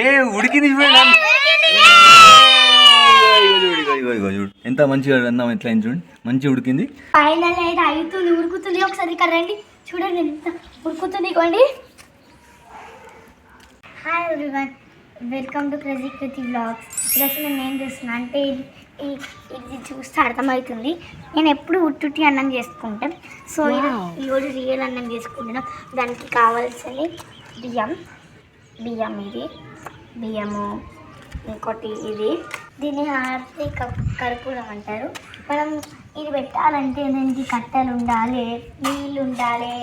ఏ ఉడికింది చూడు, చూడు ఎంత మంచిగా అన్నం ఎట్లా అయింది చూడండి మంచిగా ఉడికింది. ఫైనల్ అయితే అవుతుంది ఉరుకుతుంది. ఒకసారి ఇక్కడ రండి. చూడండి ఎంత ఉరుకుతుంది ఇవ్వండి hi everyone welcome to crazy Kriti blogs ఈరోజు నేను ఏం చేస్తున్నా అంటే ఇది చూస్తే అర్థమవుతుంది. నేను ఎప్పుడు ఉట్టుట్టి అన్నం చేసుకుంటాను. సో ఇది ఈరోజు రియల్ అన్నం చేసుకుంటున్నాం. దానికి కావాల్సింది బియ్యం బియ్యం ఇది. బియ్యము ఇంకోటి ఇది. దీన్ని హారతి క కర్పూరం అంటారు. మనం ఇది పెట్టాలంటే దీనికి కట్టెలు ఉండాలి నీళ్ళు ఉండాలి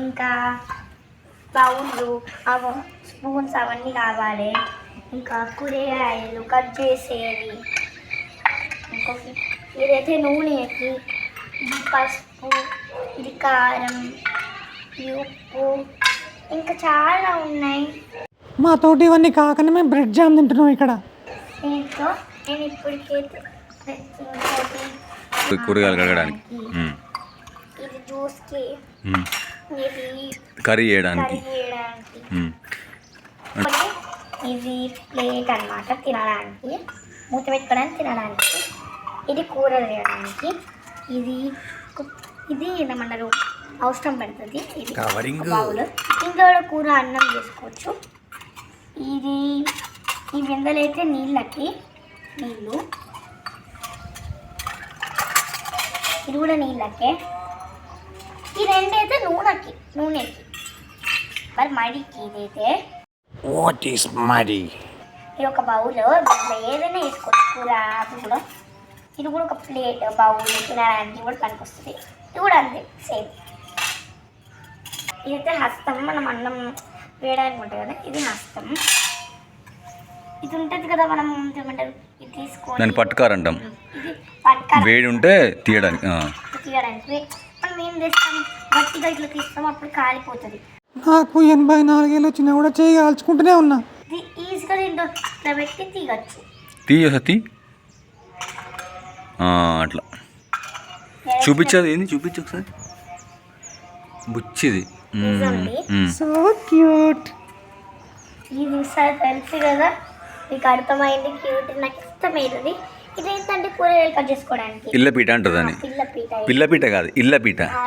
ఇంకా బౌన్లు అవ స్పూన్స్ అవన్నీ కావాలి. ఇంకా కూరగాయలు కట్ చేసేది ఇంకొకటి ఇదైతే నూనెకి ఇది పసుపు ఇది కారం ఉప్పు ఇంకా చాలా ఉన్నాయి. మా తోటి ఇవన్నీ కాకనే మేము బ్రెడ్ జామ్ తింటున్నాం ఇక్కడ. కూరగాయలు కడగడానికి. కర్రీ చేయడానికి. ఇది ప్లేట్ అన్నమాట తినడానికి మూత పెట్టుకోవడానికి తినడానికి. ఇది కూర వేయడానికి. ఇది ఇది ఏమంటారు? అవసరం పడుతుంది. ఇది Covering. బౌల్. కూర అన్నం చేసుకోవచ్చు. ఇది ఈ బిందెలు అయితే నీళ్ళకి నీళ్ళు. ఇది కూడా నీళ్ళకే. ఈ రెండైతే నూనెకి నూనెకి. మరి మడికి ఇదైతే. వాట్ ఈస్ మరీ ఇది ఒక బౌల్ దీంట్లో ఏదైనా వేసుకోవచ్చు కూర అది కూడా. ఇది కూడా ఒక ప్లేట్ బౌల్ తినడానికి కూడా పనికొస్తుంది. ఇది కూడా అంతే సేమ్. ఇదైతే హస్తం మనం అన్నం వేయడానికి ఉంటుంది కదా ఇది హస్తం. ఇది ఉంటుంది కదా మనం ఏమంటారు? ఇది తీసుకొని దాన్ని పట్టుకారంటాం. వేడి ఉంటే తీయడానికి మనం ఏం చేస్తాం? గట్టిగా ఇట్లా తీస్తాం అప్పుడు కాలిపోతుంది. నాకు ఎనభై నాలుగేళ్ళు వచ్చినా కూడా చేయి కాల్చుకుంటూనే ఉన్నా. ఇది ఈజీగా దీంట్లో ఇట్లా పెట్టి తీయచ్చు. తీయ సతీ ఆ, అట్లా. చూపించదు ఏంది? చూపించు ఒకసారి. బుచ్చిది. సో క్యూట్ ఇది సార్ తెలుసు కదా మీకు అర్థమైంది క్యూట్ నాకు ఇష్టమైనది. ఇది ఏంటంటే కూరగాయలు కట్ చేసుకోవడానికి? ఇళ్ళ పీట అంటుంది అని పిల్ల పీట ఇది. పిల్ల పీట కాదు ఇళ్ళ పీట. ఆ,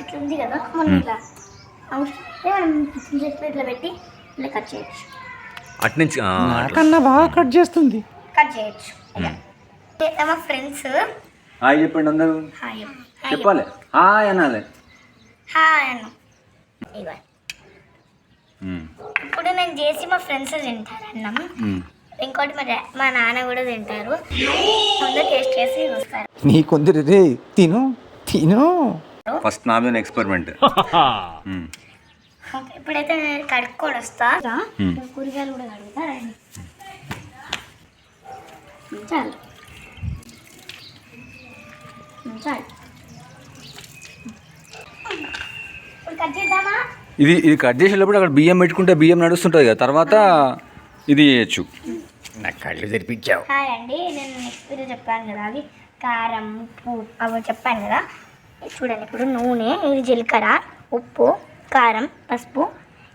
ఇట్లా ఉంది కదా మనం మనం ఇట్లా ఇట్లా పెట్టి ఇట్లా కట్ చేయొచ్చు. అట్నుంచి. నాకన్నా బాగా కట్ చేస్తుంది. కట్ చేయొచ్చు. ఇలా మా ఫ్రెండ్స్. హాయ్ చెప్పండి అందరూ. హాయ్ చెప్పాలి. హాయ్ అనాలి. హాయ్ ఉమ్, ఇప్పుడు నేను చేసి మా ఫ్రెండ్స్ తింటారు అన్నం. ఇంకోటి మా మా నాన్న కూడా తింటారు. ముందు టేస్ట్ చేసి చూస్తారు నీ కొందరు రే తిను తిను. ఫస్ట్ నా మీద ఎక్స్పెరిమెంట్ ఇప్పుడైతే నేను కడుక్కొని వస్తా. కూరగాయలు కూడా కడుగుతా రండి. చాలు. చాలు. ఇది ఇది కట్ చేసేటప్పుడు అక్కడ బియ్యం పెట్టుకుంటే బియ్యం నడుస్తుంటుంది కదా తర్వాత ఇది చేయొచ్చు. నాకు కళ్ళు తెరిపించావు. హాయ్ అండి నేను నెక్స్ట్ వీడియో చెప్పాను కదా అవి కారం ఉప్పు అవి చెప్పాను కదా. ఇది చూడండి ఇప్పుడు నూనె ఇది జీలకర్ర ఉప్పు కారం పసుపు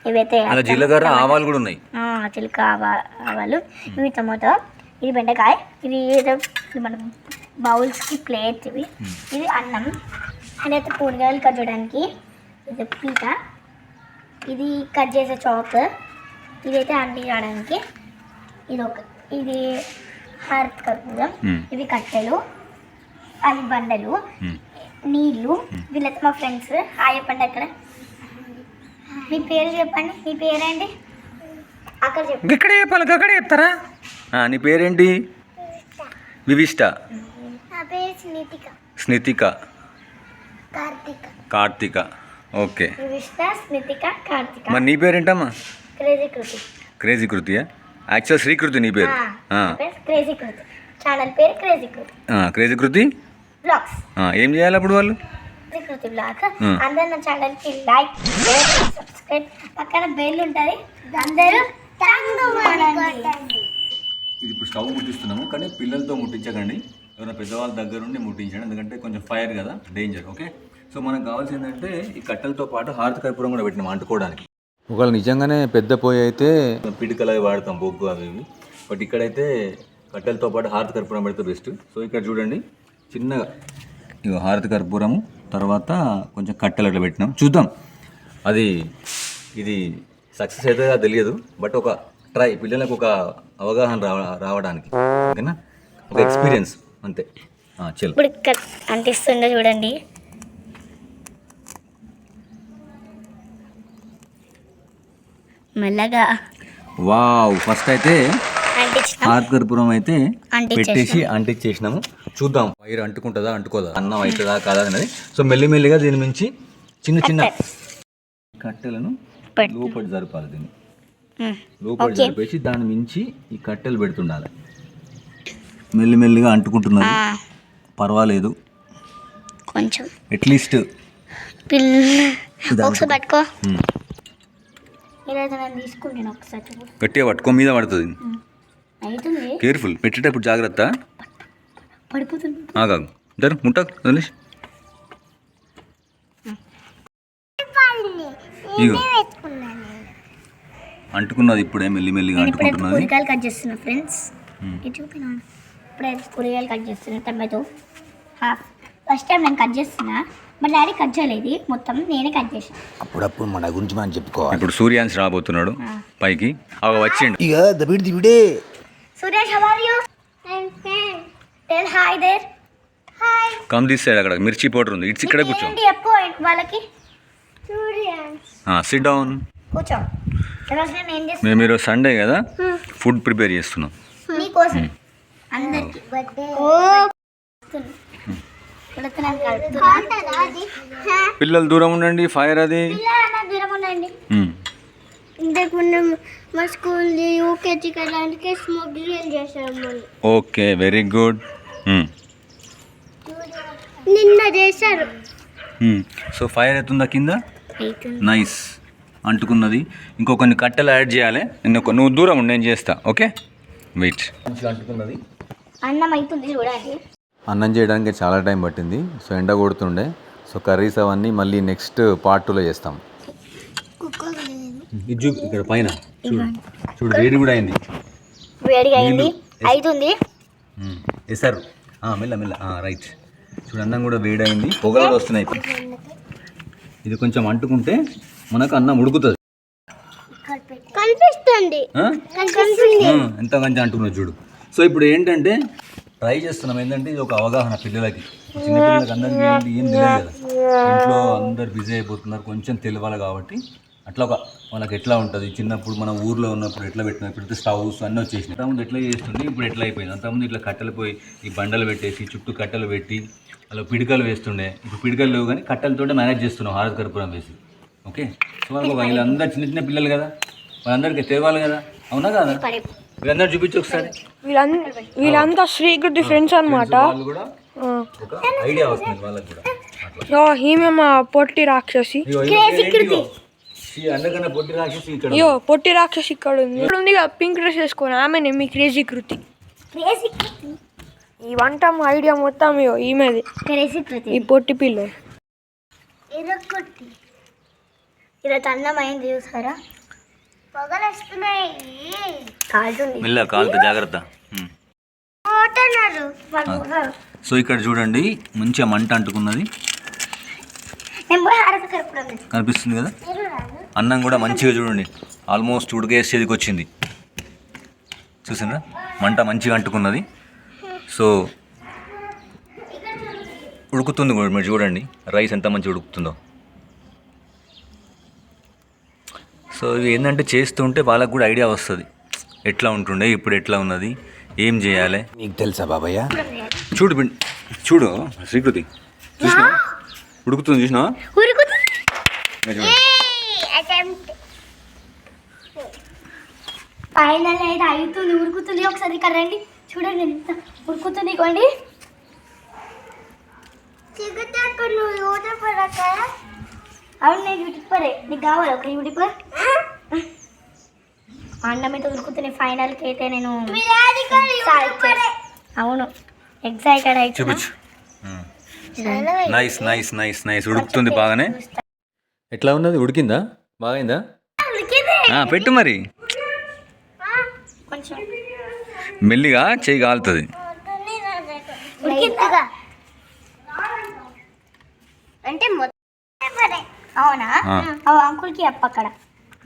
ఇవైతే అలా జీలకర్ర ఆవాలు కూడా ఉన్నాయి. ఆ, జీలకర్ర ఆవా- ఆవాలు ఇవి టమాటో ఇది బెండకాయ ఇవి ఏదో ఇది మనం బౌల్స్కి ప్లేట్ ఇవి. ఇది అన్నం. అదైతే కూరగాయలు కట్ చేయడానికి. ఇది పీట. ఇది కట్ చేసే చాక్. ఇదైతే అంటి రావడానికి. ఇది ఒక ఇది హారత్ కర్పూరం. ఇవి కట్టెలు. అవి బండలు. నీళ్ళు వీళ్ళైతే మా ఫ్రెండ్స్. హాయ్ చెప్పండి అక్కడ. మీ పేరు చెప్పండి. మీ పేరేంటి? అక్కడ చెప్పండి ఇక్కడే చెప్పాలి అక్కడే చెప్తారా? ఆ, నీ పేరేంటి? వివిష్ట. నా పేరు స్నితిక. స్నితిక. కార్తిక. కార్తిక. ఓకే. విష్ణ స్నితిక కార్తిక. మరి నీ పేరేంటమ్మా? క్రేజీ కృతి. క్రేజీ కృతియా? యాక్చువల్ శ్రీకృతి నీ పేరు. క్రేజీ కృతి. ఛానల్ పేరు క్రేజీ కృతి. ఆ, క్రేజీ కృతి? బ్లాగ్స్ ఏం చేయాలి అప్పుడు వాళ్ళు? క్రేజీ కృతి బ్లాగ్ ఆ. అందరు నా ఛానల్కి లైక్ సబ్స్క్రైబ్ పక్కన బెల్ ఉంటుంది. అందరూ కొట్టండి. ఇది ఇప్పుడు స్టవ్ ముట్టిస్తున్నాము కానీ పిల్లలతో ముట్టించకండి. ఎవరైనా పెద్దవాళ్ళ దగ్గర నుండి ముట్టించండి. ఎందుకంటే కొంచెం ఫైర్ కదా డేంజర్ ఓకే? సో మనకు కావాల్సింది ఏంటంటే ఈ కట్టెలతో పాటు హారతి కర్పూరం కూడా పెట్టినాం అంటుకోవడానికి. ఒకవేళ నిజంగానే పెద్ద పొయ్యి అయితే పిడికలు అవి వాడతాం బొగ్గు అవి ఇవి. బట్ ఇక్కడైతే కట్టెలతో పాటు హారతి కర్పూరం పెడితే బెస్ట్. సో ఇక్కడ చూడండి చిన్నగా ఇగో హారతి కర్పూరము తర్వాత కొంచెం కట్టెలు అట్లా పెట్టినాం. చూద్దాం. అది ఇది సక్సెస్ అవుతుందో తెలియదు. బట్ ఒక ట్రై పిల్లలకు ఒక అవగాహన రావ రావడానికి. ఓకేనా? ఒక ఎక్స్పీరియన్స్. అంతే. ఇప్పుడు అంటిస్తుందో చూడండి. మెల్లగా వావ్ ఫస్ట్ అయితే అంటించిన. హారతి కర్పూరం అయితే. పెట్టేసి అంటించేసినాము. చూద్దాం వైర్ అంటుకుంటుందా అంటుకోదా? అన్నం అవుతుందా కాదా అనేది సో మెల్లిమెల్లిగా దీని నుంచి చిన్న చిన్న కట్టెలను. లోపలి జరపాలి దీన్ని. లోపలి జరిపేసి దాని మించి ఈ కట్టెలు పెడుతుండాలి. మెల్లిమెల్లిగా అంటుకుంటున్నది ఆ, పర్వాలేదు. కొంచెం. అట్లీస్ట్ పిల్ల. ఒకసారి పట్టుకో. ఈరోజు నేను తీసుకుంటాను ఒకసారి చూడు. గట్టిగా పట్టుకో మీద పడుతుంది. అవుతుంది. కేర్ఫుల్ పెట్టేటప్పుడు జాగ్రత్త. పడిపోతుంది. ఆగాగు వదిలేసి ఇగో. అంటుకున్నది ఇప్పుడే మెల్లిమెల్లిగా అంటుకుంటున్నది. కూరగాయలు కట్ చేస్తున్నా ఫ్రెండ్స్. ఇప్పుడైతే కూరగాయలు కట్ చేస్తున్నా టమాటో. హాఫ్ ఫస్ట్ టైం నేను కట్ చేస్తున్నా మా డాడీ కట్ చేయలేదు మొత్తం నేనే కట్ చేసాను. అప్పుడప్పుడు మన గురించి మనం చెప్పుకోవాలి. ఇప్పుడు సూర్యాంశ్ రాబోతున్నాడు పైకి. అవ వచ్చిండు. ఇక దబిడి దివిడే Suresh how are you tell hi there hi come this side అక్కడ మిర్చి పౌడర్ ఉంది. ఇట్స్ ఇక్కడ కూర్చో. ఏంటి చెప్పు వాళ్ళకి. సిట్ డౌన్ కూర్చో. ఈరోజు నేను ఏం మేము ఈరోజు సండే కదా? ఫుడ్ ప్రిపేర్ చేస్తున్నాం. నీకోసం అందరికి పిల్లలు దూరం ఉండండి ఫైర్ అది. పిల్లలు దూరం ఉండండి. ఉమ్. ఇంతకు ముందు మా స్కూల్ యూకేజీకి వెళ్ళడానికి ఓకే వెరీ గుడ్. నిన్న చేశారు. సో ఫైర్ అవుతుందా కింద? నైస్. అంటుకున్నది. ఇంకో కొన్ని కట్టెలు యాడ్ చేయాలి. నేను నువ్వు దూరం ఉండి నేను చేస్తా. ఓకే? వెయిట్. అంటుకున్నది. అన్నం అవుతుంది చూడండి. అన్నం చేయడానికి చాలా టైం పట్టింది. సో ఎండ కొడుతుండే. సో కర్రీస్ అవన్నీ మళ్ళీ నెక్స్ట్ పార్ట్ టూలో చేస్తాం. ఇది ఇక్కడ పైన చూడు. చూడు వేడి కూడా అయింది. వేడిగా అయింది. అవుతుంది వేసారు. మెల్ల మెల్ల. రైట్. చూడు అన్నం కూడా వేడి అయింది. పొగలు వస్తున్నాయి. ఇది కొంచెం అంటుకుంటే మనకు అన్నం ఉడుకుతుంది. కనిపిస్తుంది. ఎంత మంచి అంటున్నావు చూడు. సో ఇప్పుడు ఏంటంటే ట్రై చేస్తున్నాం. ఏంటంటే ఇది ఒక అవగాహన పిల్లలకి. చిన్నపిల్లలకి అందరికీ ఏంటి ఏం తెలియదు కదా. ఇంట్లో అందరు బిజీ అయిపోతున్నారు. కొంచెం తెలియాలి కాబట్టి అట్లా ఒక వాళ్ళకి ఎట్లా ఉంటుంది? చిన్నప్పుడు మన ఊర్లో ఉన్నప్పుడు ఎట్లా పెట్టినా ఇప్పుడు స్టవ్స్ అన్నీ వచ్చేసినాయి. అంతకుముందు ఎట్లా చేస్తుండే? ఇప్పుడు ఎట్లా అయిపోయింది? అంతకుముందు ఇట్లా కట్టెలు పోయి ఈ బండలు పెట్టేసి చుట్టూ కట్టెలు పెట్టి అలా పిడికలు వేస్తుండే. ఇప్పుడు పిడికలు లేవు కానీ కట్టెలతోటే మేనేజ్ చేస్తున్నాం. హారతి కర్పూరం వేసి. ఓకే? సో వాళ్ళకి వీళ్ళందరూ చిన్న చిన్న పిల్లలు కదా. వాళ్ళందరికీ తెలియాలి కదా. అవునా కదా? వీళ్ళందరూ చూపించు ఒకసారి. వీళ్ళంతా వీళ్ళంతా శ్రీకృతి ఫ్రెండ్స్ అనమాట ఐడియా వస్తుంది వాళ్ళకి కూడా. అట్లా. ఈమె మా పొట్టి రాక్షసి. అందకన్నా పొట్టి రాక్షసి ఇక్కడ అయ్యో పొట్టి రాక్షసి ఇక్కడ ఉంది. ఇక్కడ ఉంది పింక్ డ్రెస్ వేసుకొని ఆమెనే మీ క్రేజీ కృతి. క్రేజీ ఈ వంట ఐడియా మొత్తం ఈమెది. క్రేజీ కృతి. ఈ పొట్టి పిల్ల ఇరగొట్టి ఈరోజు అయింది చూసారా? మెల్ల కాలుతో జాగ్రత్త. సో ఇక్కడ చూడండి మంచిగా మంట అంటుకున్నది. కనిపిస్తుంది కదా? అన్నం కూడా మంచిగా చూడండి. ఆల్మోస్ట్ ఉడికేసేదికి వచ్చింది. చూసిండ్రా? మంట మంచిగా అంటుకున్నది. సో ఉడుకుతుంది కూడా మీరు చూడండి. రైస్ ఎంత మంచిగా ఉడుకుతుందో. సో ఇవి ఏంటంటే చేస్తుంటే వాళ్ళకు కూడా ఐడియా వస్తుంది. ఎట్లా ఉంటుండే ఇప్పుడు ఎట్లా ఉన్నది ఏం చేయాలి? నీకు తెలుసా బాబయ్య? చూడు బిన్- చూడు శ్రీకృతి. చూసినా? ఉడుకుతుంది చూసినా? ఉరుకుతుంది. ఫైనల్ అయితే అవుతుంది ఉరుకుతుంది. ఒకసారి ఇక్కడ రండి. చూడండి ఎంత ఉరుకుతుంది ఇవ్వండి చిగుతాకు నువ్వు యూట్యూబ్ అవును నేను యూట్యూబరే నీకు కావాలి? ఒక యూట్యూబర్ అన్నం అయితే ఉరుకుతుంది. ఫైనల్కి అయితే నేను. అవును. ఎగ్జైటెడ్ అయితే నైస్ నైస్ నైస్ నైస్ ఉడుకుతుంది బాగానే? ఎట్లా ఉన్నది? ఉడికిందా? బాగైందా? ఆ, పెట్టు మరి. కొంచెం. మెల్లిగా చేయి కాలుతుంది. అంటే అవునా? ఆ. అంకుల్కి చెప్పు అక్కడ.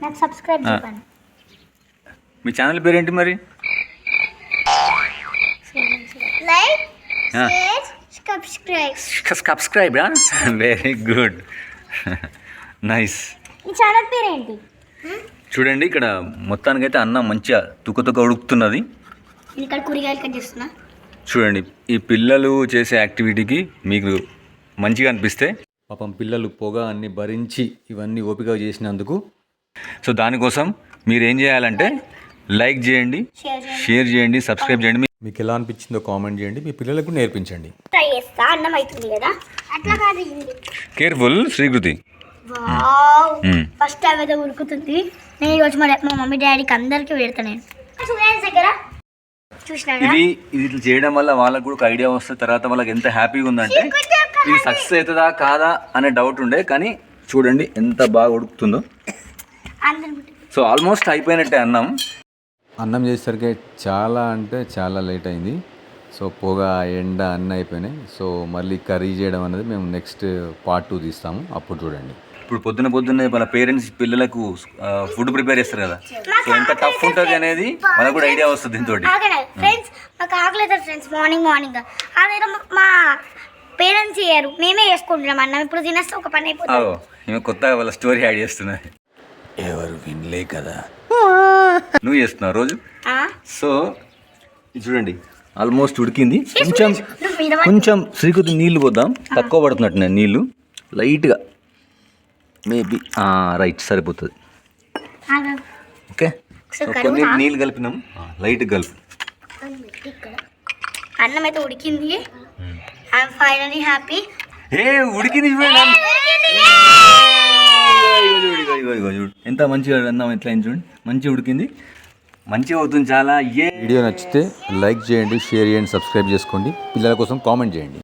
నాకు సబ్స్క్రైబ్. చెప్పండి. మీ ఛానల్ పేరేంటి మరి? లైక్ ఆ. Share subscribe subscribe very good nice ఈ ఛానల్ పేరేంటి? చూడండి ఇక్కడ మొత్తానికైతే అన్నం మంచిగా తుక్క తుక్క ఉడుకుతున్నది. నేను ఇక్కడ కూరగాయలు కట్ చేస్తున్నా. చూడండి ఈ పిల్లలు చేసే యాక్టివిటీకి మీకు మంచిగా అనిపిస్తే పాపం పిల్లలు పొగ అన్ని భరించి ఇవన్నీ ఓపిక చేసినందుకు. సో దానికోసం మీరు ఏం చేయాలంటే లైక్ చేయండి షేర్ చేయండి సబ్స్క్రైబ్ చేయండి. మీకు ఎలా అనిపించిందో కామెంట్ చేయండి మీ పిల్లలకు నేర్పించండి. కేర్ఫుల్ శ్రీకృతి. ఫస్ట్ టైం అయితే ఉడుకుతుంది నేను ఈరోజు మా మమ్మీ డాడీకి అందరికీ పెడతా నేను. దగ్గర ఇది ఇది ఇట్లా చేయడం వల్ల వాళ్ళకు కూడా ఒక ఐడియా వస్తుంది. తర్వాత వాళ్ళకి ఎంత హ్యాపీగా ఉందంటే ఇది సక్సెస్ అవుతుందా కాదా అనే డౌట్ ఉండే కానీ చూడండి ఎంత బాగా ఉడుకుతుందో. సో ఆల్మోస్ట్ అయిపోయినట్టే అన్నం. అన్నం చేసేసరికి చాలా అంటే చాలా లేట్ అయింది. సో పొగ ఎండ అన్నీ అయిపోయినాయి. సో మళ్ళీ కర్రీ చేయడం అనేది మేము నెక్స్ట్ పార్ట్ టూ తీస్తాము. అప్పుడు చూడండి. ఇప్పుడు పొద్దున పొద్దున్నే వాళ్ళ పేరెంట్స్ పిల్లలకు ఫుడ్ ప్రిపేర్ చేస్తారు కదా. సో ఎంత టఫ్ ఉంటుంది అనేది వాళ్ళకు కూడా ఐడియా వస్తుంది దీంతో ఫ్రెండ్స్ మాకు ఆకలి అవుతుంది ఫ్రెండ్స్ మార్నింగ్ మార్నింగ్ మా పేరెంట్స్ చేయరు మేమే చేసుకుంటున్నాం అన్నం. ఇప్పుడు తినేస్తే ఒక పని అయిపోతుంది. ఈమె కొత్తగా వాళ్ళ స్టోరీ యాడ్ చేస్తున్నది ఎవరు వినలే కదా. నువ్వు చేస్తున్నావు రోజు? ఆ? సో చూడండి ఆల్మోస్ట్ ఉడికింది. కొంచెం కొంచెం శ్రీకృతి నీళ్ళు పోద్దాం. తక్కువ పడుతున్నట్టు నేను నీళ్ళు లైట్గా మేబీ రైట్ సరిపోతుంది. ఓకే? కొన్ని. నీళ్ళు కలిపినాం. లైట్ కలుపు. అన్నం అయితే ఉడికింది. ఐఎమ్ ఫైనలీ హ్యాపీ ఏ ఉడికింది. ఎంత మంచిగా అన్నం ఎట్లా అయింది చూడండి మంచిగా ఉడికింది. మంచిగా అవుతుంది చాలా. ఏ! వీడియో నచ్చితే లైక్ చేయండి షేర్ చేయండి సబ్స్క్రైబ్ చేసుకోండి. పిల్లల కోసం కామెంట్ చేయండి.